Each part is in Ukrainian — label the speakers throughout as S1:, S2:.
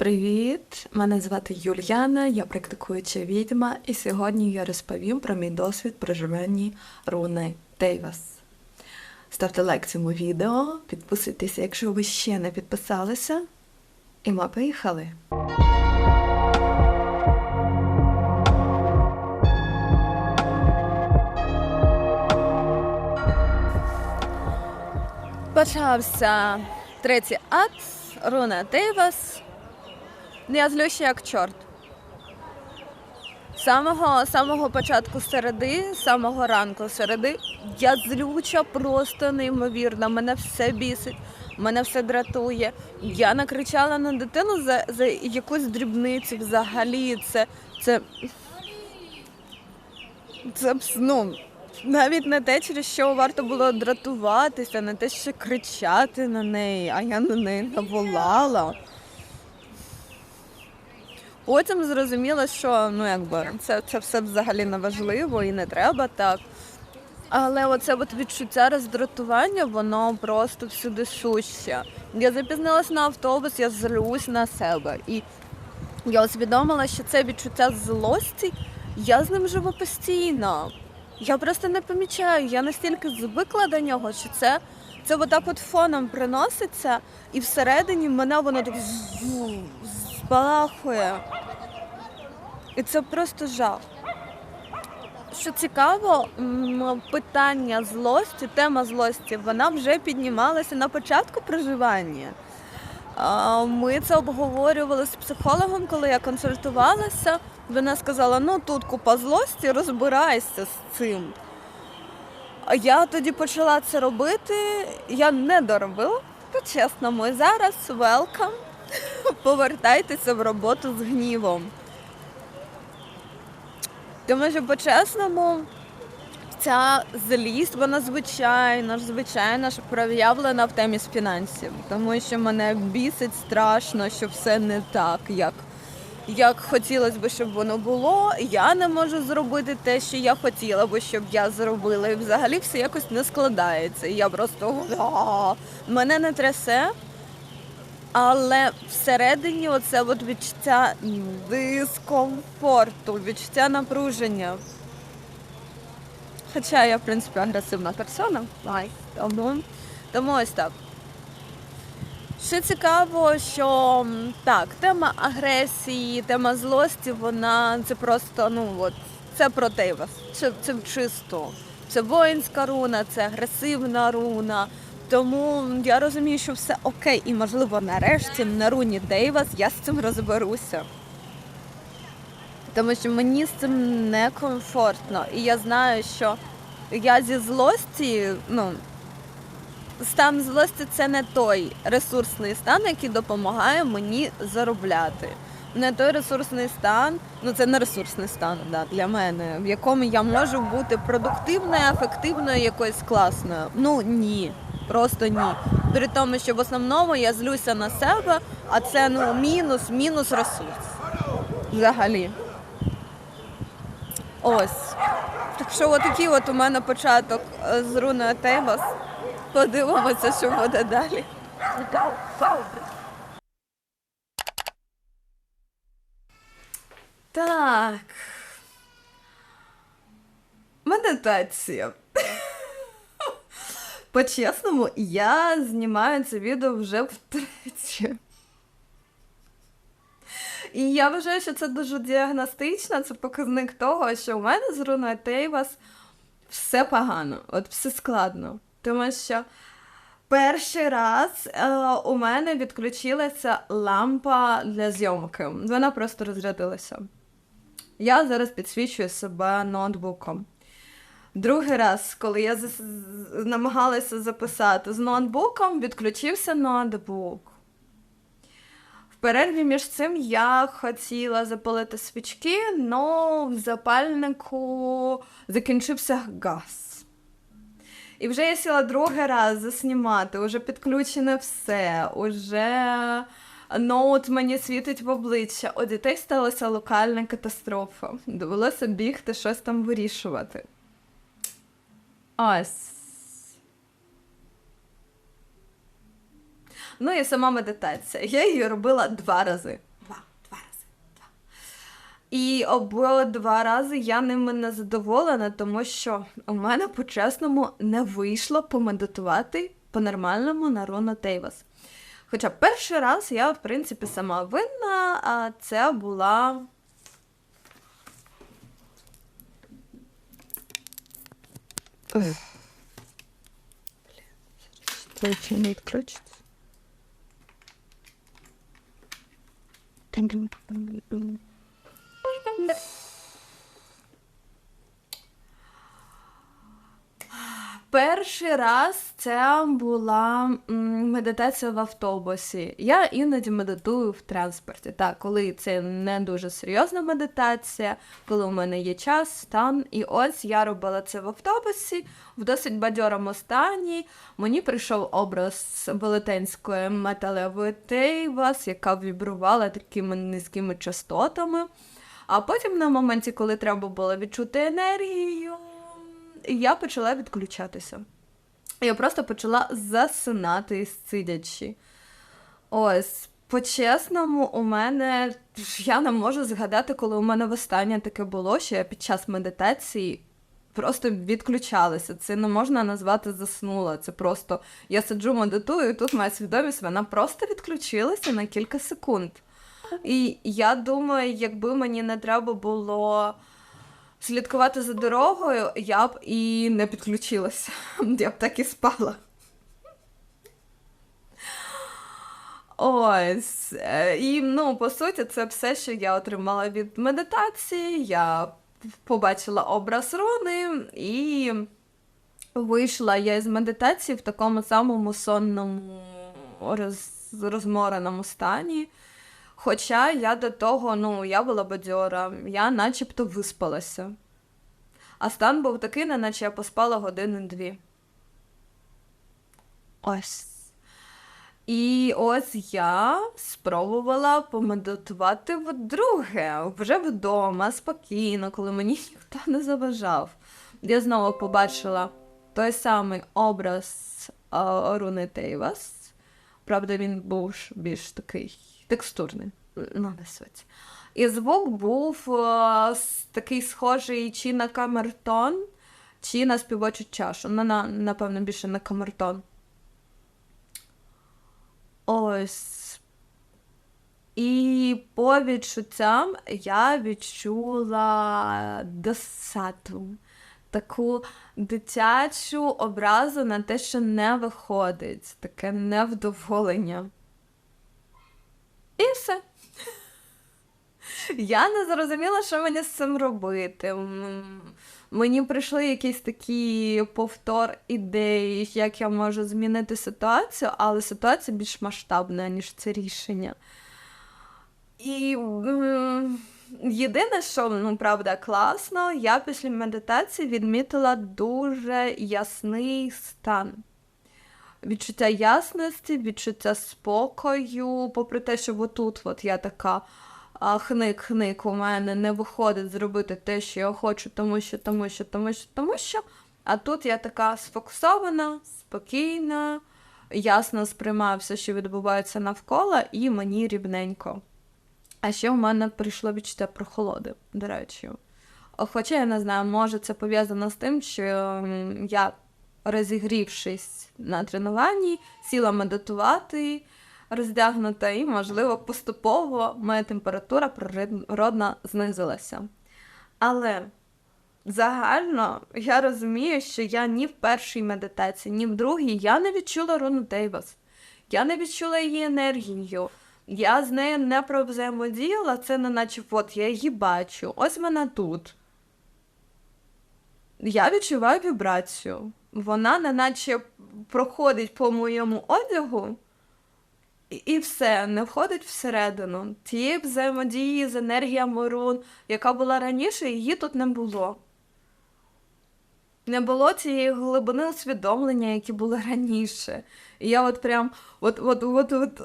S1: Привіт! Мене звати Юльяна, я практикуюча відьма, і сьогодні я розповім про мій досвід проживання руни Дейвас. Ставте лайк цьому відео, підписуйтеся, якщо ви ще не підписалися. І ми поїхали! Почався третій акт, руна Дейвас. Ну, Я злюща як чорт. З Самого, самого початку середи, з самого ранку середи, я злюча просто неймовірно. Мене все бісить, мене все дратує. Я накричала на дитину за, за якусь дрібницю взагалі. Це, це, це ну, навіть не те, через що варто було дратуватися, не те, що кричати на неї, а я на неї наволала. Потім зрозуміла, що ну якби це, це все взагалі не важливо і не треба так. Але оце от відчуття роздратування, воно просто всюди суще. Я запізнилась на автобус, я злюсь на себе. І я усвідомила, що це відчуття злості, я з ним живу постійно. Я просто не помічаю, я настільки звикла до нього, що це, це отак от фоном приноситься, і всередині мене воно так зу- І це просто жах. Що цікаво, питання злості, тема злості, вона вже піднімалася на початку проживання. Ми це обговорювали з психологом, коли я консультувалася. Вона сказала: ну тут купа злості, розбирайся з цим. А я тоді почала це робити, я не доробила, по-чесному. І зараз welcome. Повертайтеся в роботу з гнівом. Тому що по-чесному ця злість, вона звичайно ж, звичайно ж проявлена в темі з фінансів. Тому що мене бісить страшно, що все не так, як, як хотілося б, щоб воно було. Я не можу зробити те, що я хотіла би, щоб я зробила. І взагалі все якось не складається. І я просто мене не трясе. Але всередині оце от відчуття дискомфорту, відчуття напруження. Хоча я, в принципі, агресивна персона, тому, тому ось так. Ще цікаво, що так, тема агресії, тема злості, вона це просто, ну от, це про Дейвас. Це, це чисто. Це воїнська руна, це агресивна руна. Тому я розумію, що все окей, і можливо нарешті на руні Дейвас я з цим розберуся. Тому що мені з цим некомфортно. І я знаю, що я зі злості, ну, стан злості це не той ресурсний стан, який допомагає мені заробляти. Не той ресурсний стан, ну це не ресурсний стан да, для мене, в якому я можу бути продуктивною, ефективною, якоюсь класною. Ну ні, просто ні. При тому, що в основному я злюся на себе, а це ну мінус, мінус ресурс. Взагалі. Ось. Так що отакий от у мене початок е, з руною Тейвас. Подивимося, що буде далі. Так. Медитація. По-чесному, я знімаю це відео вже втретє. І я вважаю, що це дуже діагностично, це показник того, що у мене з руною Тейвас все погано, от все складно. Тому що перший раз е, у мене відключилася лампа для зйомки. Вона просто розрядилася. Я зараз підсвічую себе ноутбуком. Другий раз, коли я намагалася записати з ноутбуком, відключився ноутбук. В перерві між цим я хотіла запалити свічки, але в запальнику закінчився газ. І вже я сіла другий раз заснімати, уже підключене все, уже ноут мені світить в обличчя. У дітей сталася локальна катастрофа. Довелося бігти, щось там вирішувати. Ось. Ну і сама медитація. Я її робила два рази. Два рази. І обидва рази я ними не задоволена, тому що у мене по-чесному не вийшло помедитувати по-нормальному на Руна Тейвас. Хоча перший раз я, в принципі, сама винна, а це була. Це ще не відключиться. Перший раз це була медитація в автобусі. Я іноді медитую в транспорті. Так, коли це не дуже серйозна медитація, коли у мене є час, стан. І ось я робила це в автобусі в досить бадьорому стані. Мені прийшов образ велетенської металевої тейвас, яка вібрувала такими низькими частотами. А потім, на моменті, коли треба було відчути енергію, я почала відключатися. Я просто почала засинати сидячи. Ось, по-чесному, у мене я не можу згадати, коли у мене востаннє таке було, що я під час медитації просто відключалася. Це не можна назвати заснула. Це просто я сиджу, медитую, і тут моя свідомість вона просто відключилася на кілька секунд. І я думаю, якби мені не треба було слідкувати за дорогою, я б і не підключилася. Я б так і спала. Ось. Е, І, ну, по суті, це все, що я отримала від медитації. Я побачила образ руни і вийшла я із медитації в такому самому сонному роз... розмореному стані. Хоча я до того, ну, я була бадьора, я начебто виспалася. А стан був такий, наче я поспала години-дві. Ось. І ось я спробувала помедитувати вдруге, вже вдома, спокійно, коли мені ніхто не заважав. Я знову побачила той самий образ Руни Тейвас. Правда, він був більш такий текстурний, ну. І звук був а, такий схожий чи на камертон, чи на співочу чашу. Ну, на, напевно, більше на камертон. Ось. І по відчуттям я відчула досату, таку дитячу образу на те, що не виходить, таке невдоволення. І все. Я не зрозуміла, що мені з цим робити. Мені прийшли якісь такі повтор ідей, як я можу змінити ситуацію, але ситуація більш масштабна, ніж це рішення. І єдине, що ну, правда, класно, я після медитації відмітила дуже ясний стан. Відчуття ясності, відчуття спокою, попри те, що отут от я така хник-хник у мене не виходить зробити те, що я хочу, тому що, тому що, тому що, тому що. А тут я така сфокусована, спокійна, ясно сприймаю все, що відбувається навколо, і мені рівненько. А ще в мене прийшло відчуття прохолоди, до речі. Хоча я не знаю, може це пов'язано з тим, що я, розігрівшись на тренуванні, сіла медитувати роздягнута, і, можливо, поступово моя температура природна знизилася. Але загально я розумію, що я ні в першій медитації, ні в другій я не відчула Руну Дейвас. Я не відчула її енергію. Я з нею не провзаємодіяла, це не наче от я її бачу. Ось вона тут. Я відчуваю вібрацію. Вона неначе проходить по моєму одягу. І все, не входить всередину. Тієї взаємодії з енергіями рун, яка була раніше, її тут не було. Не було цієї глибини усвідомлення, які були раніше. І я от прям от, от, от, от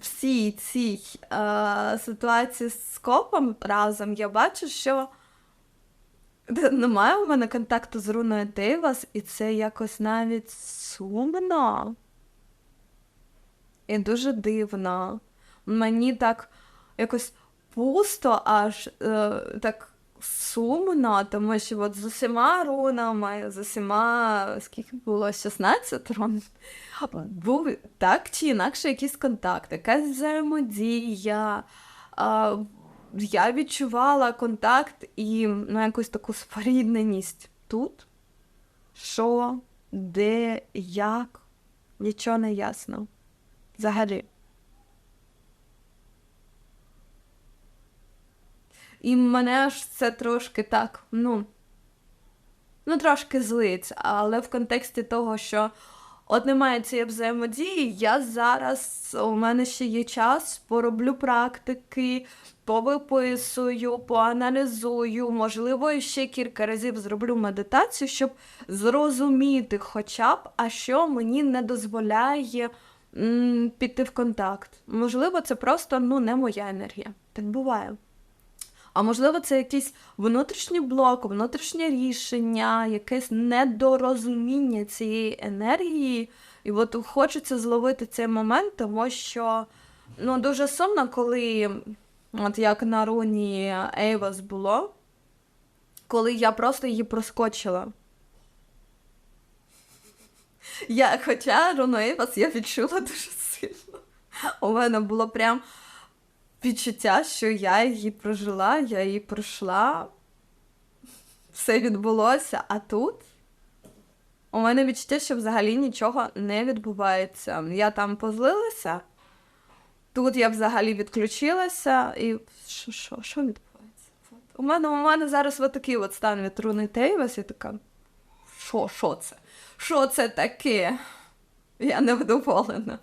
S1: всій цій е, ситуації з копом разом я бачу, що немає у мене контакту з руною Дейвас, і це якось навіть сумно. І дуже дивно. Мені так якось пусто, аж е, так сумно, тому що от з усіма рунами, з усіма, скільки було 16 рун, був так чи інакше якийсь контакт, якась взаємодія. Я відчувала контакт і ну, якусь таку спорідненість тут. Що, де, як, нічого не ясно. Взагалі. І мене ж це трошки так, ну, ну, трошки злить, але в контексті того, що от немає цієї взаємодії, я зараз, у мене ще є час, пороблю практики, повиписую, поаналізую, можливо, ще кілька разів зроблю медитацію, щоб зрозуміти хоча б, а що мені не дозволяє м, піти в контакт. Можливо, це просто ну, не моя енергія. Так буває. А можливо, це якийсь внутрішній блок, внутрішнє рішення, якесь недорозуміння цієї енергії. І от хочеться зловити цей момент, тому що ну, дуже сумно, коли, от як на руні Ейвас було, коли я просто її проскочила. Я, Хоча руну Ейвас я відчула дуже сильно. У мене було прям відчуття, що я її прожила, я її пройшла, все відбулося, а тут у мене відчуття, що взагалі нічого не відбувається. Я там позлилася, тут я взагалі відключилася, і що що, що відбувається? У мене у мене зараз от такий от стан від руни Тейвас, я така. Що, що це? Що це таке? Я невдоволена.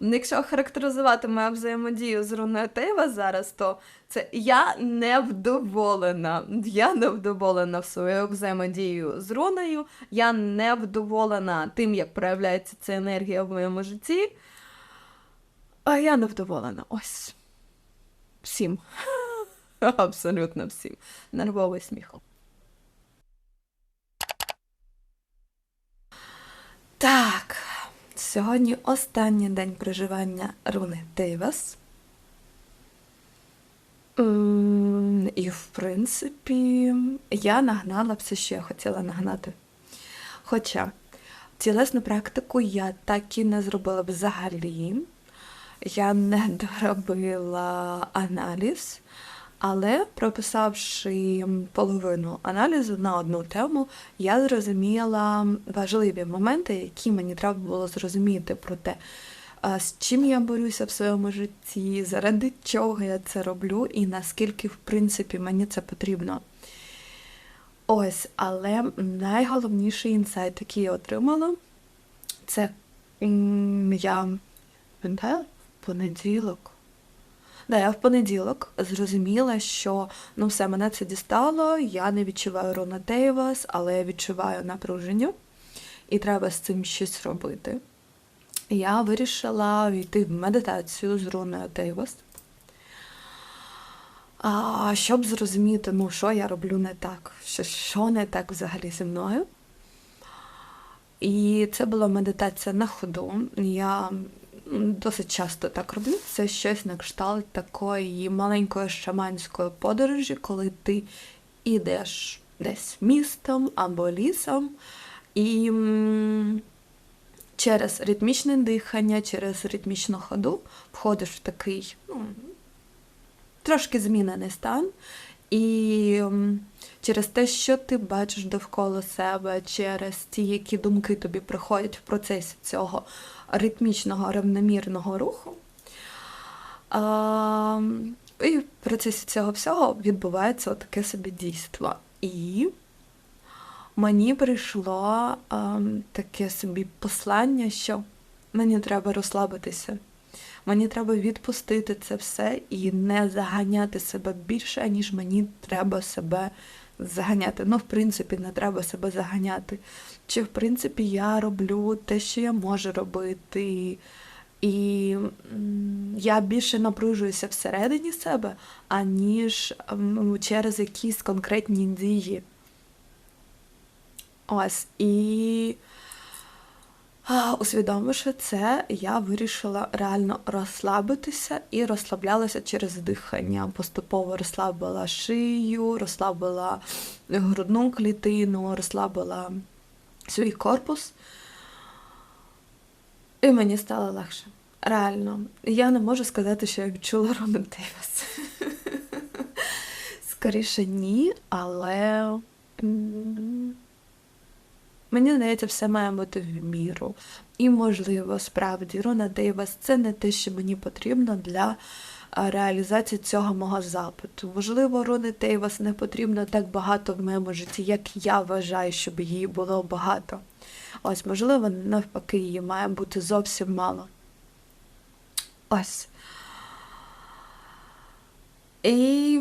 S1: Якщо характеризувати мою взаємодію з руною Тейва зараз, то це я невдоволена. Я невдоволена в свою взаємодію з руною, я невдоволена тим, як проявляється ця енергія в моєму житті. А я невдоволена. Ось. Всім. Абсолютно всім. Нервовий сміх. Так. Сьогодні останній день проживання руни Дейвас. І, в принципі, я нагнала все, що я хотіла нагнати. Хоча тілесну практику я так і не зробила взагалі. Я не доробила аналіз. Але прописавши половину аналізу на одну тему, я зрозуміла важливі моменти, які мені треба було зрозуміти про те, з чим я борюся в своєму житті, заради чого я це роблю, і наскільки, в принципі, мені це потрібно. Ось, але найголовніший інсайт, який я отримала, це я пам'ятаю, в понеділок. Да, я в понеділок зрозуміла, що ну все, мене це дістало, я не відчуваю Рона Дейвас, але я відчуваю напруження, і треба з цим щось робити. Я вирішила йти в медитацію з Роною Дейвас, щоб зрозуміти, ну, що я роблю не так, що не так взагалі зі мною. І це була медитація на ходу. Я досить часто так роблю. Це щось на кшталт такої маленької шаманської подорожі, коли ти йдеш десь містом або лісом, і через ритмічне дихання, через ритмічну ходу входиш в такий ну, трошки змінений стан. І через те, що ти бачиш довкола себе, через ті, які думки тобі приходять в процесі цього ритмічного рівномірного руху. І в процесі цього всього відбувається таке собі дійство. І мені прийшло таке собі послання, що мені треба розслабитися. Мені треба відпустити це все і не заганяти себе більше, ніж мені треба себе заганяти. Ну, в принципі, не треба себе заганяти. Чи, в принципі, я роблю те, що я можу робити. І я більше напружуюся всередині себе, аніж через якісь конкретні дії. Ось. І Усвідомивши це, я вирішила реально розслабитися і розслаблялася через дихання. Поступово розслабила шию, розслабила грудну клітину, розслабила свій корпус. І мені стало легше. Реально. Я не можу сказати, що я відчула Ронен Дейвіс. Скоріше ні, але. Мені здається, все має бути в міру. І, можливо, справді Рона Дейвас це не те, що мені потрібно для реалізації цього мого запиту. Можливо, Рони Дейвас не потрібно так багато в моєму житті, як я вважаю, щоб її було багато. Ось, можливо, навпаки, її має бути зовсім мало. Ось. І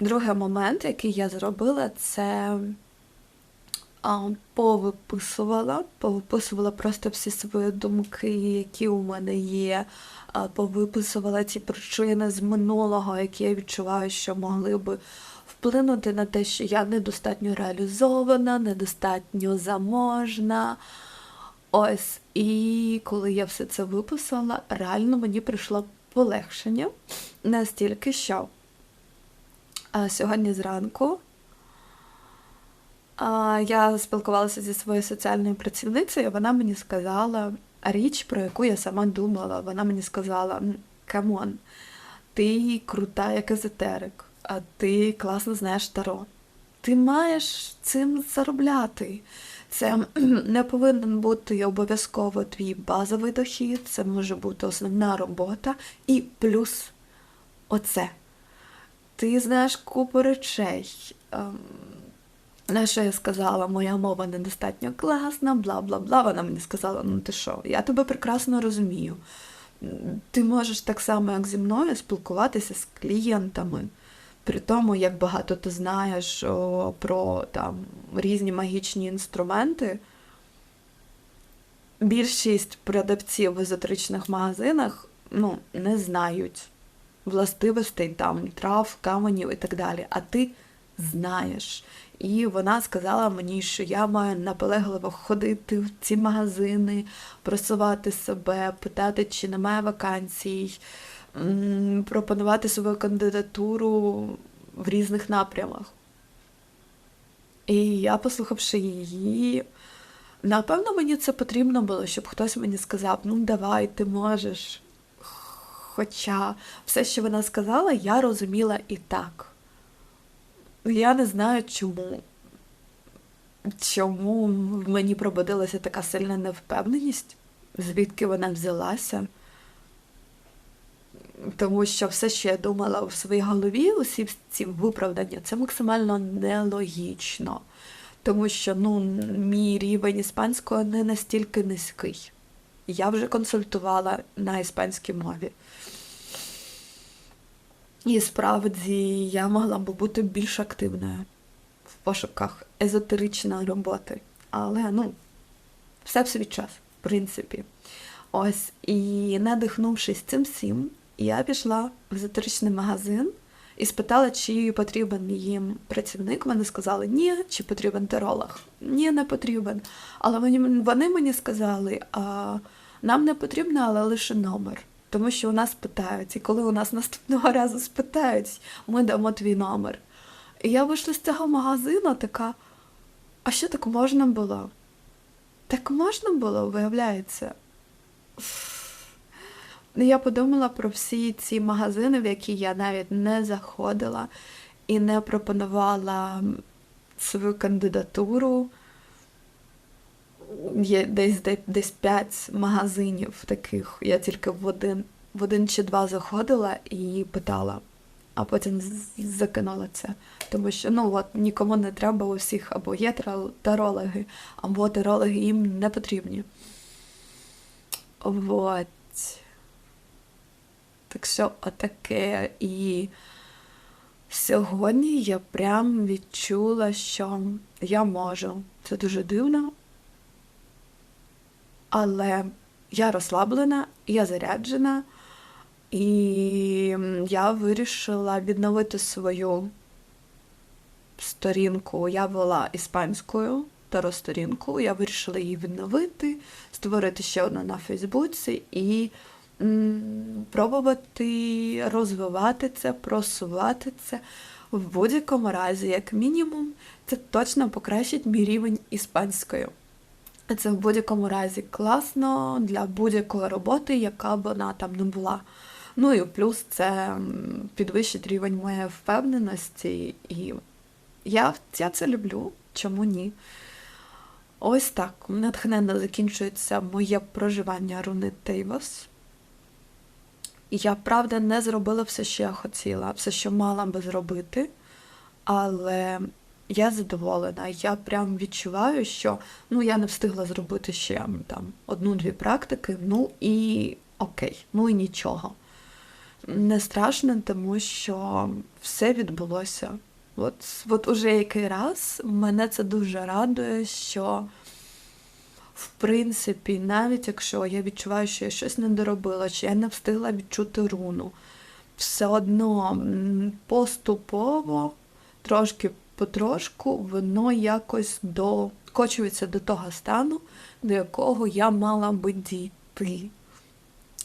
S1: другий момент, який я зробила, це повиписувала, повиписувала просто всі свої думки, які у мене є, повиписувала ці причини з минулого, які я відчуваю, що могли би вплинути на те, що я недостатньо реалізована, недостатньо заможна. Ось, і коли я все це виписала, реально мені прийшло полегшення настільки, що сьогодні зранку. Я спілкувалася зі своєю соціальною працівницею, вона мені сказала річ, про яку я сама думала. Вона мені сказала: Камон, ти крута, як езотерик, а ти класно знаєш таро. Ти маєш цим заробляти. Це не повинен бути обов'язково твій базовий дохід, це може бути основна робота і плюс оце. Ти знаєш купу речей. На що я сказала, моя мова недостатньо класна, бла бла бла. Вона мені сказала: ну ти що, я тебе прекрасно розумію. Ти можеш так само, як зі мною, спілкуватися з клієнтами. При тому, як багато ти знаєш о, про там, різні магічні інструменти, більшість продавців в езотеричних магазинах ну, не знають властивостей там, трав, каменів і так далі. А ти знаєш. І вона сказала мені, що я маю наполегливо ходити в ці магазини, просувати себе, питати, чи немає вакансій, пропонувати свою кандидатуру в різних напрямах. І я, послухавши її, напевно, мені це потрібно було, щоб хтось мені сказав, ну давай, ти можеш. Хоча все, що вона сказала, я розуміла і так. Я не знаю чому. Чому в мені пробудилася така сильна невпевненість, звідки вона взялася. Тому що все, що я думала у своїй голові, усі ці виправдання, це максимально нелогічно. Тому що ну, мій рівень іспанського не настільки низький. Я вже консультувала на іспанській мові. І справді я могла б бути більш активною в пошуках езотеричної роботи. Але ну, все в свій час, в принципі. Ось, і надихнувшись цим всім, я пішла в езотеричний магазин і спитала, чи потрібен їм працівник. Вони сказали, ні, чи потрібен теролог. Ні, не потрібен. Але вони мені сказали, а нам не потрібно, але лише номер. Тому що у нас питають, і коли у нас наступного разу спитають, ми дамо твій номер. І я вийшла з цього магазину така, а що так можна було? Так можна було, виявляється. Я подумала про всі ці магазини, в які я навіть не заходила і не пропонувала свою кандидатуру є десь десь п'ять магазинів таких. Я тільки в один в один чи два заходила і питала, а потім закинула це. Тому що ну от нікому не треба у всіх або є тарологи, або тарологи їм не потрібні. Вот. Так що отаке. І сьогодні я прям відчула, що я можу. Це дуже дивно, але я розслаблена, я заряджена, і я вирішила відновити свою сторінку. Я була іспанською таро сторінку. Я вирішила її відновити, створити ще одну на Фейсбуці і м, пробувати розвивати це, просувати це. В будь-якому разі, як мінімум, це точно покращить мій рівень іспанської. Це в будь-якому разі класно для будь-якої роботи, яка б вона там не була. Ну і плюс це підвищить рівень моєї впевненості, і я, я це люблю, чому ні? Ось так. Натхненно закінчується моє проживання руни Тейвос. Я, правда, не зробила все, що я хотіла, все, що мала би зробити, але я задоволена. Я прям відчуваю, що ну, я не встигла зробити ще там одну-дві практики, ну і окей, ну і нічого. Не страшно, тому що все відбулося. От, от уже який раз мене це дуже радує, що в принципі, навіть якщо я відчуваю, що я щось не доробила, чи я не встигла відчути руну, все одно поступово, трошки потрошку, воно якось докочується до того стану, до якого я мала би дійти.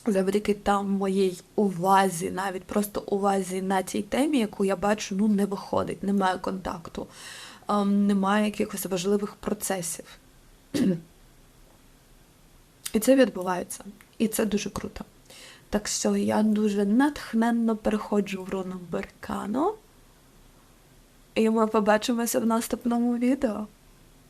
S1: Завдяки там моїй увазі, навіть просто увазі на цій темі, яку я бачу, ну не виходить, немає контакту, ем, немає якихось важливих процесів. І це відбувається. І це дуже круто. Так що я дуже натхненно переходжу в руну Беркано. І ми побачимося в наступному відео.